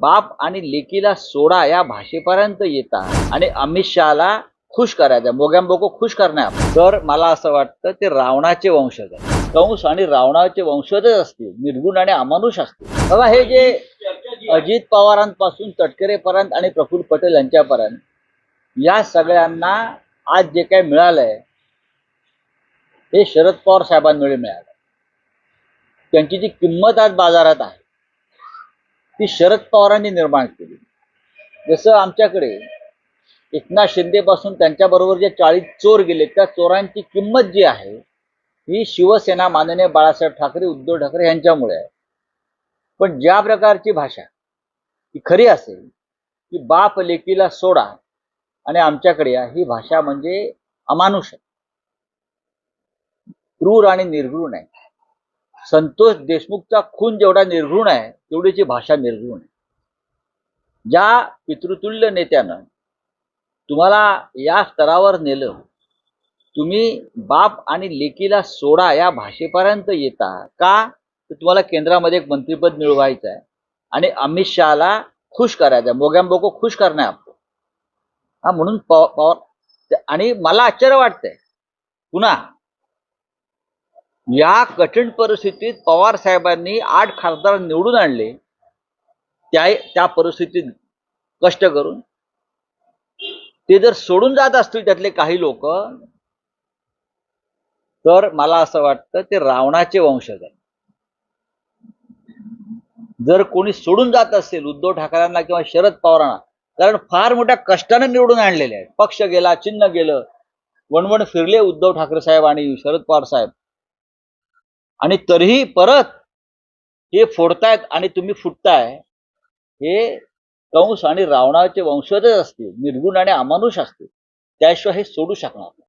बाप आणि लेकीला सोडा या भाषेपर्यंत येतात. आणि अमित शहाला खुश करायचं. मोगॅम्बोको खुश करणार. तर मला असं वाटतं ते रावणाचे वंशज आहे कंस आणि रावणाचे वंशजच असतील. निर्गुण आणि अमानुष असतील. बघा हे जे अजित पवारांपासून तटकरेपर्यंत आणि प्रफुल्ल पटेल यांच्यापर्यंत या सगळ्यांना आज जे काही मिळालंय हे शरद पवार साहेबांमुळे मिळालं. त्यांची जी किंमत आज बाजारात आहे ती शरद पवारांनी निर्माण केली. जसं आमच्याकडे एकनाथ शिंदेपासून त्यांच्याबरोबर जे चाळीस चोर गेले त्या चोरांची किंमत जी आहे ही शिवसेना माननीय बाळासाहेब ठाकरे उद्धव ठाकरे यांच्यामुळे आहे. पण ज्या प्रकारची भाषा ही खरी असेल की बाप लेकीला सोडा आणि आमच्याकडे या ही भाषा म्हणजे अमानुष क्रूर आणि निर्घृण आहे संतोष देशमुखचा खून जेवढा निर्घृण आहे तेवढीची भाषा निर्घृण आहे. ज्या पितृतुल्य नेत्यानं तुम्हाला या स्तरावर नेलं तुम्ही बाप आणि लेकीला सोडा या भाषेपर्यंत येता का तर तुम्हाला केंद्रामध्ये एक मंत्रिपद मिळवायचं आहे. आणि अमित शहाला खुश करायचं मोगॅम्बोको खुश करणार आपण हा म्हणून पव- पवार आणि मला आश्चर्य वाटतंय. पुन्हा या कठीण परिस्थितीत पवार साहेबांनी आठ खासदार निवडून आणले. त्या त्या परिस्थितीत कष्ट करून. ते जर सोडून जात असतील त्यातले काही लोक तर मला असं वाटतं ते रावणाचे वंशज आहे जर कोणी सोडून जात असेल उद्धव ठाकरेंना किंवा शरद पवारांना कारण फार मोठ्या कष्टाने निवडून आणलेले आहेत. पक्ष गेला चिन्ह गेलं वणवण फिरले उद्धव ठाकरे साहेब आणि शरद पवार साहेब. आणि तरीही परत हे फोडतायत आणि तुम्ही फुटताय हे कंस आणि रावणाचे वंशजच असतील निर्गुण आणि अमानुष असतील त्याशिवाय हे सोडू शकणार नाही.